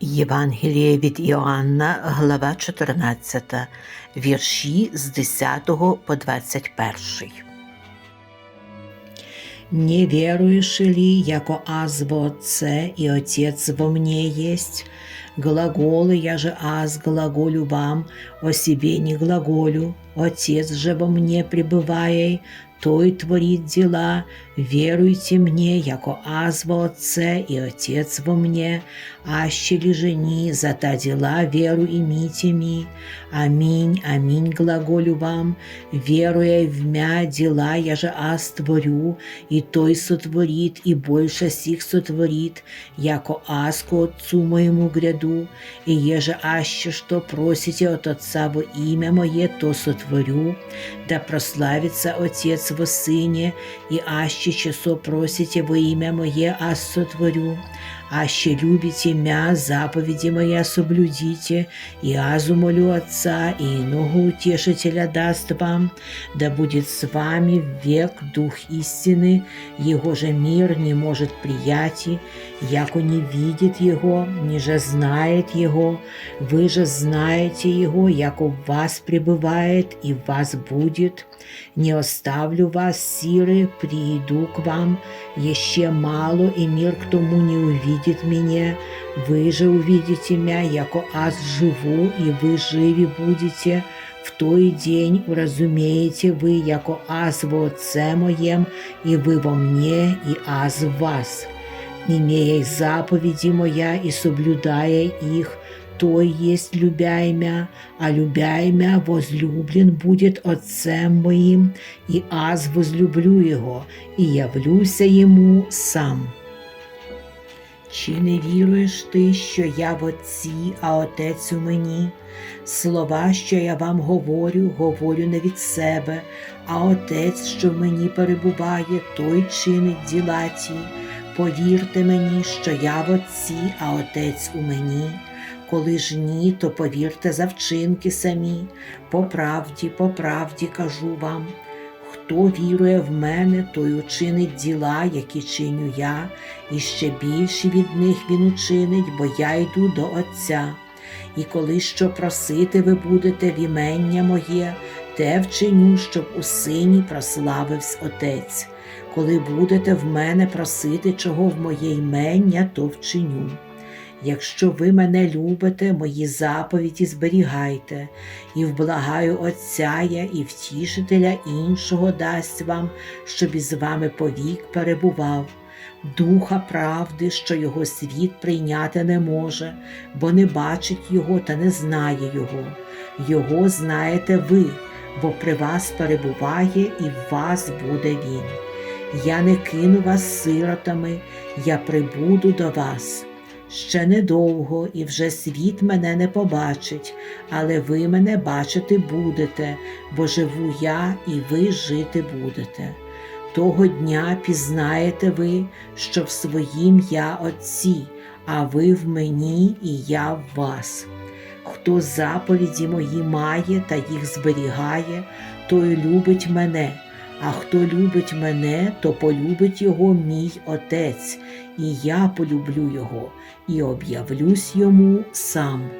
Євангеліє від Іоанна, глава 14, вірші з 10 по 21. Не веруешь ли, яко аз во Отце и Отец во мне есть? Глаголы я же аз глаголю вам, о себе не глаголю, Отец же во мне пребывая, той творит дела, веруйте мне, яко аз во Отце и Отец во мне, аще ли жени за та дела веру имите ми. Аминь, аминь глаголю вам, веруя в мя дела я же аз творю, и той сотворит, и больше сих сотворит, яко аз ко Отцу моему гряду, и еже аще что просите от Отца во имя Мое, то сотворю, да прославится Отец во Сыне, и аще часо просите во имя Мое, аз сотворю, аще любите мя, заповеди Моя соблюдите, и азу молю Отца, и иного утешителя даст вам, да будет с вами век Дух истины, Его же мир не может приятий, яко не видит Его, ниже знает Его, вы же знаете Его, яко в вас пребывает и в вас будет. Не оставлю вас, сиры, прииду к вам, еще мало, и мир к тому не увидит меня. Вы же увидите меня, яко аз живу, и вы живи будете. В той день уразумеете вы, яко аз во Отце моем, и вы во мне, и аз в вас. Имея заповеди моя и соблюдая их, той есть любя мя, а любя мя возлюблен будет Отцем моим, и аз возлюблю Его, и явлюся Ему сам. Чи не віруєш ти, що я в Отці, а Отець у мені? Слова, що я вам говорю, говорю не від себе, а Отець, що в мені перебуває, той чинить діла ті. Повірте мені, що я в Отці, а Отець у мені. Коли ж ні, то повірте за вчинки самі. По правді, по правді кажу вам. Хто вірує в мене, той учинить діла, які чиню я, і ще більші від них він учинить, бо я йду до Отця. І коли що просити ви будете в імення моє, те вчиню, щоб у сині прославився Отець. Коли будете в мене просити чого в моє імення, то вчиню. Якщо ви мене любите, мої заповіді зберігайте, і вблагаю Отця я і втішителя іншого дасть вам, щоб із вами повік перебував. Духа правди, що його світ прийняти не може, бо не бачить його та не знає його. Його знаєте ви, бо при вас перебуває і в вас буде він. Я не кину вас сиротами, я прибуду до вас. Ще недовго, і вже світ мене не побачить, але ви мене бачити будете, бо живу я, і ви жити будете. Того дня пізнаєте ви, що в своїм я Отці, а ви в мені, і я в вас. Хто заповіді мої має та їх зберігає, той любить мене, а хто любить мене, то полюбить його мій Отець, і я полюблю його, і об'явлюсь йому сам.